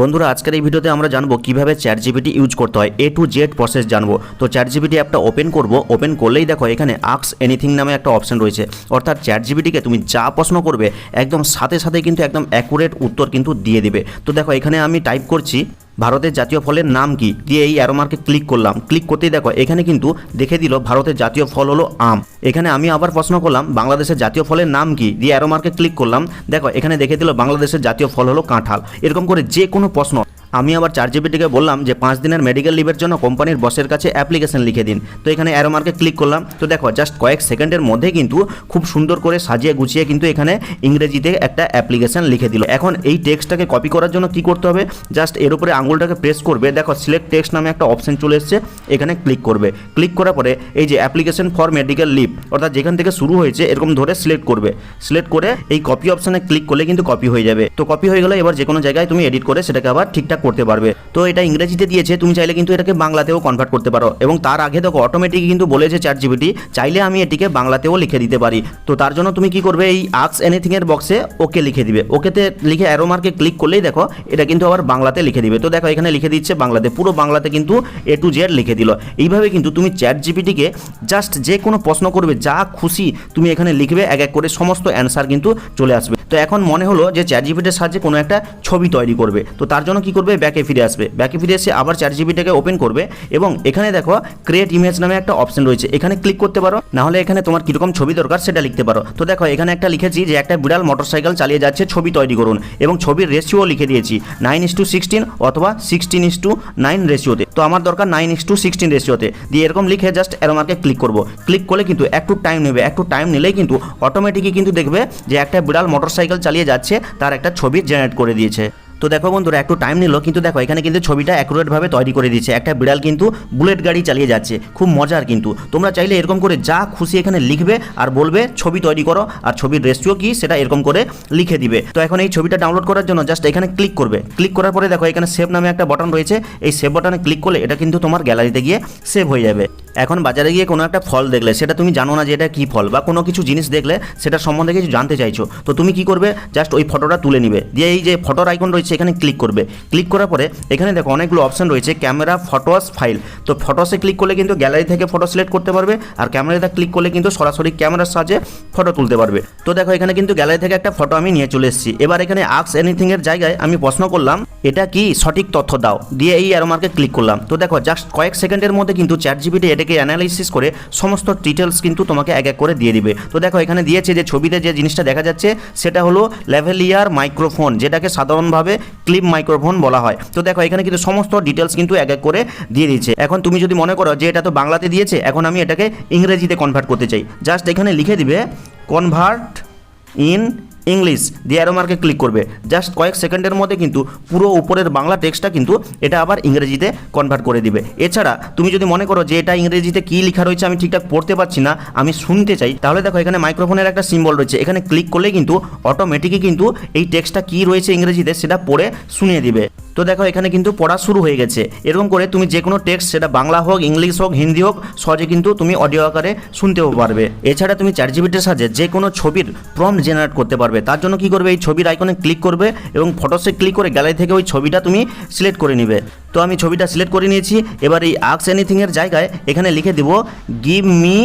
বন্ধুরা, আজকের এই ভিডিওতে আমরা জানব কীভাবে চ্যাট জিপিটি ইউজ করতে হয় এ টু জেড প্রসেস জানব। তো চ্যাট জিপিটি অ্যাপটা ওপেন করব ওপেন করলেই দেখো এখানে আক্স এনিথিং নামে একটা অপশন রয়েছে। অর্থাৎ চ্যাট জিপিটিকে তুমি যা প্রশ্ন করবে, একদম সাথে সাথে কিন্তু একদম অ্যাকুরেট উত্তর কিন্তু দিয়ে দিবে। তো দেখো, এখানে আমি টাইপ করছি ভারতের জাতীয় ফলের নাম কি? দিয়ে এই অ্যারোমার্কে ক্লিক করলাম। ক্লিক করতেই দেখো, এখানে কিন্তু দেখে দিল ভারতের জাতীয় ফল হলো আম। এখানে আমি আবার প্রশ্ন করলাম, বাংলাদেশের জাতীয় ফলের নাম কি? দিয়ে অ্যারোমার্কে ক্লিক করলাম। দেখো, এখানে দেখে দিল বাংলাদেশের জাতীয় ফল হলো কাঁঠাল। এরকম করে যে কোনো প্রশ্ন আমি আবার চার জিবিটিকে বললাম যে পাঁচ দিনের মেডিকেল লিভের জন্য কোম্পানির বসের কাছে অ্যাপ্লিকেশন লিখে দিন। তো এখানে অ্যারোমার্কে ক্লিক করলাম। তো দেখো জাস্ট কয়েক সেকেন্ডের মধ্যে কিন্তু খুব সুন্দর করে সাজিয়ে গুছিয়ে কিন্তু এখানে ইংরেজিতে একটা অ্যাপ্লিকেশন লিখে দিল। এখন এই টেক্সটটাকে কপি করার জন্য কি করতে হবে? জাস্ট এর উপরে আঙুলটাকে প্রেস করবে। দেখো সিলেক্ট টেক্সট নামে একটা অপশন চলে এসছে। এখানে ক্লিক করবে। ক্লিক করার পরে এই যে অ্যাপ্লিকেশন ফর মেডিকেল লিভ অর্থাৎ যেখান থেকে শুরু হয়েছে, এরকম ধরে সিলেক্ট করবে। সিলেক্ট করে এই কপি অপশানে ক্লিক করলে কিন্তু কপি হয়ে যাবে। তো কপি হয়ে গেলে। এবার যে কোনো জায়গায় তুমি এডিট করে সেটাকে আবার ঠিকঠাক করতে পারবে। তো এটা ইংরেজিতে দিয়েছে, তুমি চাইলে কিন্তু এটাকে বাংলাতেও কনভার্ট করতে পারো। এবং তার আগে দেখো অটোমেটিক কিন্তু বলেছে চ্যাট জিবিটি চাইলে আমি এটিকে বাংলাতেও লিখে দিতে পারি। তো তার জন্য তুমি কি করবে, এই আক্স এনিথিং এর বক্সে ওকে লিখে দিবে। ওকেতে লিখে অ্যারো মার্কে ক্লিক করলেই দেখো, এটা কিন্তু আবার বাংলাতে লিখে দিবে। তো দেখো, এখানে লিখে দিচ্ছে বাংলাতে, পুরো বাংলাতে কিন্তু এ টু জেড লিখে দিল। এইভাবে কিন্তু তুমি চ্যাট জিপিটিকে জাস্ট যে কোনো প্রশ্ন করবে, যা খুশি তুমি এখানে লিখবে, এক এক করে সমস্ত অ্যান্সার কিন্তু চলে আসবে। তো এখন মনে হলো যে চ্যাট জিপিটির সাহায্যে কোনো একটা ছবি তৈরি করবে। তো তার জন্য কি করবে ব্যাকে ফিরে আসবে। ব্যাকে ফিরে এসে আবার চ্যাট জিবিটাকে ওপেন করবে এবং এখানে দেখো ক্রিয়েট ইমেজ নামে একটা অপশন রয়েছে। এখানে ক্লিক করতে পারো না হলে এখানে তোমার কীরকম ছবি দরকার সেটা লিখতে পারো। তো দেখো, এখানে একটা লিখেছি যে একটা বিড়াল মোটরসাইকেল চালিয়ে যাচ্ছে, ছবি তৈরি করুন এবং ছবির রেশিও লিখে দিয়েছি। নাইন ইস টু সিক্সটিন অথবা সিক্সটিন ইস টু নাইন রেশিওতে তো। আমার দরকার নাইন ইস টু সিক্সটিন রেশিওতে দিয়ে এরকম লিখে জাস্ট এরোমার্কে ক্লিক করব। ক্লিক করলে কিন্তু একটু টাইম নেবে, একটু টাইম নিলেই কিন্তু অটোমেটিকই কিন্তু দেখবে যে একটা বিড়াল মোটরসাইকেল চালিয়ে যাচ্ছে, তার একটা ছবি জেনারেট করে দিয়েছে। তো দেখো বন্ধুরা, একটু টাইম নিল, কিন্তু দেখো এখানে কিন্তু ছবিটা অ্যাকুরেটভাবে তৈরি করে দিয়েছে। একটা বিড়াল কিন্তু বুলেট গাড়ি চালিয়ে যাচ্ছে। খুব মজার কিন্তু। তোমরা চাইলে এরকম করে যা খুশি এখানে লিখবে আর বলবে, ছবি তৈরি করো। আর ছবির রেশিও কি, সেটা এরকম করে লিখে দিবে। তো এখন এই ছবিটা ডাউনলোড করার জন্য জাস্ট এখানে ক্লিক করবে। ক্লিক করার পরে দেখো এখানে সেভ নামে একটা বাটন রয়েছে। এই সেভ বাটনে ক্লিক করলে এটা কিন্তু তোমার গ্যালারিতে গিয়ে সেভ হয়ে যাবে। এখন বাজারে গিয়ে কোনো একটা ফল দেখলে, সেটা তুমি জানো না যে এটা কী ফল বা কোনো কিছু জিনিস দেখলে সেটা সম্বন্ধে কিছু জানতে চাইছো। তো তুমি কি করবে? জাস্ট ওই ফটোটা তুলে নিবে। দিয়ে এই যে ফটোর আইকন রয়েছে এখানে ক্লিক করবে। ক্লিক করার পরে এখানে দেখো অনেকগুলো অপশন রয়েছে ক্যামেরা ফটোস ফাইল তো ফটোসে ক্লিক করলে কিন্তু গ্যালারি থেকে ফটো সিলেক্ট করতে পারবে আর ক্যামেরাতে ক্লিক করলে কিন্তু সরাসরি ক্যামেরার সাহায্যে ফটো তুলতে পারবে। তো দেখো এখানে কিন্তু গ্যালারি থেকে একটা ফটো আমি নিয়ে চলে এসেছি। এবার এখানে আক্স এনিথিং এর জায়গায় আমি প্রশ্ন করলাম, এটা কি সঠিক তথ্য দাও? দিয়ে এই অ্যারোমার্কে ক্লিক করলাম। তো দেখো জাস্ট কয়েক সেকেন্ডের মধ্যে কিন্তু চ্যাট জিবিটি এটাকে অ্যানালাইসিস করে সমস্ত ডিটেলস কিন্তু তোমাকে এক এক করে দিয়ে দিবে। তো দেখো এখানে দিয়েছে যে ছবিতে যে জিনিসটা দেখা যাচ্ছে, সেটা হলো লেভেলিয়ার মাইক্রোফোন যেটাকে সাধারণভাবে ক্লিপ মাইক্রোফোন বলা হয়। তো দেখো, এখানে কিন্তু সমস্ত ডিটেলস কিন্তু এক এক করে দিয়ে দিয়েছে। এখন তুমি যদি মনে করো যে এটা তো বাংলাতে দিয়েছে, এখন আমি এটাকে ইংরেজিতে কনভার্ট করতে চাই। জাস্ট এখানে লিখে দিবে কনভার্ট ইন ইংলিশ দিয়ে অ্যারো মার্কে ক্লিক করবে। জাস্ট কয়েক সেকেন্ডের মধ্যে কিন্তু পুরো উপরের বাংলা টেক্সটটা কিন্তু এটা আবার ইংরেজিতে কনভার্ট করে দিবে। এছাড়া তুমি যদি মনে করো যে এটা ইংরেজিতে কী লেখা রয়েছে আমি ঠিকঠাক পড়তে পারছি না, আমি শুনতে চাই, তাহলে দেখো এখানে মাইক্রোফোনের একটা সিম্বল রয়েছে। এখানে ক্লিক করলে কিন্তু অটোমেটিকই কিন্তু এই টেক্সটটা কী রয়েছে ইংরেজিতে সেটা পড়ে শুনিয়ে দিবে। তো দেখো, এখানে কিন্তু পড়া শুরু হয়ে গেছে। এরকম করে তুমি যে কোনো টেক্সট সেটা বাংলা হোক, ইংলিশ হোক, হিন্দি হোক, সহজে কিন্তু তুমি অডিও আকারে শুনতেও পারবে। এছাড়া তুমি চার জিবিটির সাহায্যে যে কোনো ছবির প্রম্পট জেনারেট করতে পারবে। তার জন্য কি করবে? এই ছবির আইকনে ক্লিক করবে এবং ফটোসে ক্লিক করে গ্যালারি থেকে ওই ছবিটা তুমি সিলেক্ট করে নিবে। তো আমি ছবিটা সিলেক্ট করে নিয়েছি। এবার এই আক্স এনিথিংয়ের জায়গায় এখানে লিখে দিব গিভ মি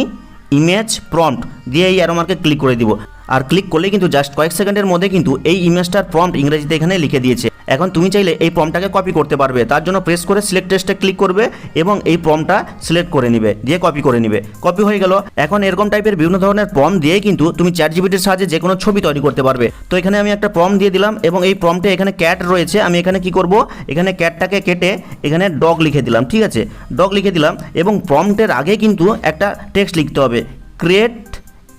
ইমেজ প্রম্পট দিয়ে এই অ্যারোমার্কে ক্লিক করে দিব। আর ক্লিক করলে কিন্তু জাস্ট কয়েক সেকেন্ডের মধ্যে কিন্তু এই ইমেজটার প্রম্পট ইংরেজিতে এখানে লিখে দিয়েছে। এখন তুমি চাইলে এই প্রমটাকে কপি করতে পারবে। তার জন্য প্রেস করে সিলেক্ট টেস্টে ক্লিক করবে এবং এই প্রমটা সিলেক্ট করে নিবে, দিয়ে কপি করে নিবে। কপি হয়ে গেল। এখন এরকম টাইপের বিভিন্ন ধরনের প্রম দিয়ে কিন্তু তুমি চ্যাট জিবিটির সাহায্যে যে কোনো ছবি তৈরি করতে পারবে। তো এখানে আমি একটা প্রম দিয়ে দিলাম এবং এই প্রমটে এখানে ক্যাট রয়েছে। আমি এখানে কি করব? এখানে ক্যাটটাকে কেটে এখানে ডগ লিখে দিলাম, ঠিক আছে? ডগ লিখে দিলাম এবং প্রম্পটের আগে কিন্তু একটা টেক্সট লিখতে হবে। ক্রিয়েট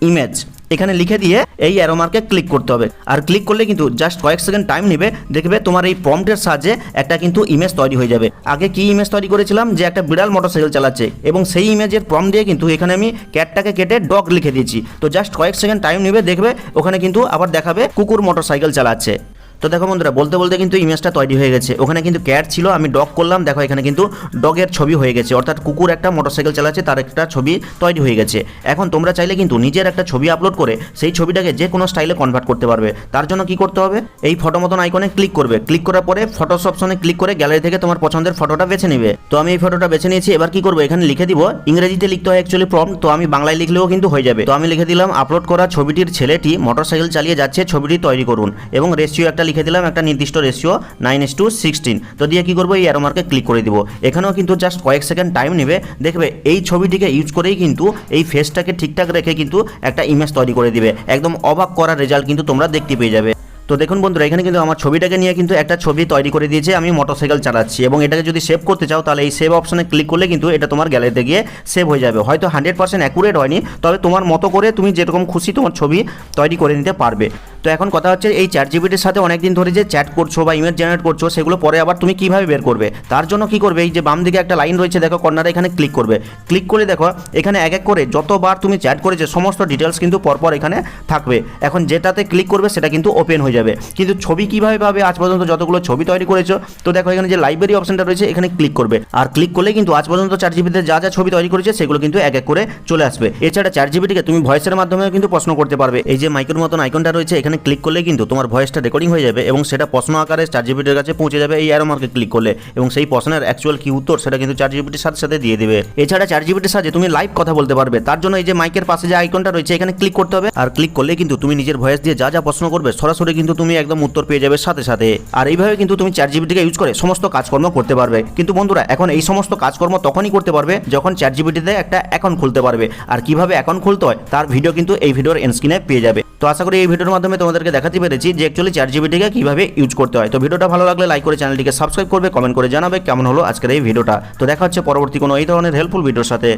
ইমেজ এখানে লিখে দিয়ে এই অ্যারোমার্কে ক্লিক করতে হবে। আর ক্লিক করলে কিন্তু জাস্ট কয়েক সেকেন্ড টাইম নেবে, দেখবে তোমার এই প্রম্পটের সাহায্যে একটা কিন্তু ইমেজ তৈরি হয়ে যাবে। আগে কি ইমেজ তৈরি করেছিলাম? যে একটা বিড়াল মোটরসাইকেল চালাচ্ছে এবং সেই ইমেজের প্রম দিয়ে কিন্তু এখানে আমি ক্যাটটাকে কেটে ডগ লিখে দিয়েছি। তো জাস্ট কয়েক সেকেন্ড টাইম নেবে, দেখবে ওখানে কিন্তু আবার দেখাবে কুকুর মোটরসাইকেল চালাচ্ছে। তো দেখো বন্ধুরা, বলতে বলতে কিন্তু ইমেজটা তৈরি হয়ে গেছে। ওখানে কিন্তু ক্যাট ছিল, আমি ডগ করলাম, দেখো এখানে কিন্তু ডগের ছবি হয়ে গেছে। অর্থাৎ কুকুর একটা মোটরসাইকেল চালাচ্ছে, তার একটা ছবি তৈরি হয়ে গেছে। এখন তোমরা চাইলে কিন্তু নিজের একটা ছবি আপলোড করে সেই ছবিটাকে যে কোনো স্টাইলে কনভার্ট করতে পারবে। তার জন্য কি করতে হবে? এই ফটো মতন আইকনে ক্লিক করবে। ক্লিক করার পরে ফটোস অপশনে ক্লিক করে গ্যালারি থেকে তোমার পছন্দের ফটোটা বেছে নেবে। তো আমি এই ফটোটা বেছে নিয়েছি, এবার কি করব? এখানে লিখে দিব, ইংরেজিতে লিখতে হয় অ্যাকচুয়ালি প্রম তো আমি বাংলায় লিখলেও কিন্তু হয়ে যাবে। তো আমি লিখে দিলাম আপলোড করা ছবিটির ছেলেটি মোটরসাইকেল চালিয়ে যাচ্ছে, ছবিটি তৈরি করুন। এবং রেশিও একটা লিখে দিলাম একটা নির্দিষ্ট ratio nine is to sixteen তো দিয়ে কি করব? এই অ্যারোমার্কে ক্লিক করে দিব। এখানেও কিন্তু জাস্ট কয়েক সেকেন্ড টাইম নেবে। দেখবে এই ছবিটিকে ইউজ করেই কিন্তু এই ফেসটাকে ঠিকঠাক রেখে কিন্তু একটা ইমেজ তৈরি করে দিবে। একদম অবাক করার রেজাল্ট কিন্তু তোমরা দেখতে পেয়ে যাবে। তো দেখুন বন্ধুরা, এখানে কিন্তু আমার ছবিটাকে নিয়ে কিন্তু একটা ছবি তৈরি করে দিয়েছে। আমি মোটরসাইকেল চালাচ্ছি এবং এটাকে যদি সেভ করতে চাও, তাহলে এই সেভ অপশনে ক্লিক করলে কিন্তু এটা তোমার গ্যালারিতে গিয়ে সেভ হয়ে যাবে। হয়তো হান্ড্রেড পার্সেন্ট অ্যাকুরেট হয়নি, তবে তোমার মতো করে তুমি যেরকম খুশি তোমার ছবি তৈরি করে নিতে পারবে। তো এখন কথা হচ্ছে এই চ্যাট জিবিটির সাথে অনেকদিন ধরে যে চ্যাট করছ বা ইমেজ জেনারেট করছ, সেগুলো পরে আবার তুমি কীভাবে বের করবে? তার জন্য কি করবে? এই যে বাম দিকে একটা লাইন রয়েছে, দেখো কর্নারে এখানে ক্লিক করবে। ক্লিক করে দেখো, এখানে এক এক করে যতবার তুমি চ্যাট করেছ, সমস্ত ডিটেলস কিন্তু পরপর এখানে থাকবে। এখন যেটাতে ক্লিক করবে, সেটা কিন্তু ওপেন হয়ে যাবে। কিন্তু ছবি কীভাবে পাবে আজ পর্যন্ত যতগুলো ছবি তৈরি করেছ? তো দেখো, এখানে যে লাইব্রেরি অপশনটা রয়েছে, এখানে ক্লিক করবে। আর ক্লিক করলে কিন্তু আজ পর্যন্ত চার জিবিতে যা যা ছবি তৈরি করেছে, সেগুলো কিন্তু এক এক করে চলে আসবে। এছাড়া চার জিবিটিকে তুমি ভয়েসের মাধ্যমে কিন্তু প্রশ্ন করতে পারবে। এই যে মাইকের মতন আইকনটা রয়েছে, এখানে ক্লিক করলে কিন্তু তোমার ভয়েসটা রেকর্ডিং হয়ে যাবে এবং সেটা প্রশ্ন আকারে চার জিবিটির কাছে পৌঁছে যাবে এই অ্যারো মার্কে ক্লিক করলে এবং সেই প্রশ্নের অ্যাকচুয়াল কি উত্তর সেটা কিন্তু চার জিবিটির সাথে সাথে দিয়ে দেবে। এছাড়া চার জিবিটির সাথে তুমি লাইভ কথা বলতে পারবে। তার জন্য এই যে মাইকের পাশে যে আইকনটা রয়েছে, এখানে ক্লিক করতে হবে। আর ক্লিক করলে কিন্তু তুমি নিজের ভয়েস দিয়ে যা যা প্রশ্ন করবে, সরাসরি কিন্তু তুমি একদম উত্তর পেয়ে যাবে সাথে সাথে। আর এইভাবে কিন্তু তুমি চার জিবিটিকে ইউজ করে সমস্ত কাজকর্ম করতে পারবে। কিন্তু বন্ধুরা, এখন এই সমস্ত কাজকর্ম তখনই করতে পারবে যখন চার জিবিটিতে একটা অ্যাকাউন্ট খুলতে পারবে। আর কীভাবে অ্যাকাউন্ট খুলতে হয়, তার ভিডিও কিন্তু এই ভিডিওর এনস্ক্রিনে পেয়ে যাবে। তো আশা করি এই ভিডিওর মাধ্যমে তোমাদেরকে দেখাতে পেরেছি যে অ্যাকচুয়ালি চার জিবিটিকে কীভাবে ইউজ করতে হয়। তো ভিডিওটা ভালো লাগলে লাইক করে চ্যানেলটিকে সাবস্ক্রাইব করবে কমেন্ট করে জানাবে কেমন হলো আজকের এই ভিডিওটা তো দেখা হচ্ছে পরবর্তী কোনো এই ধরনের হেল্পফুল ভিডিওর সাথে।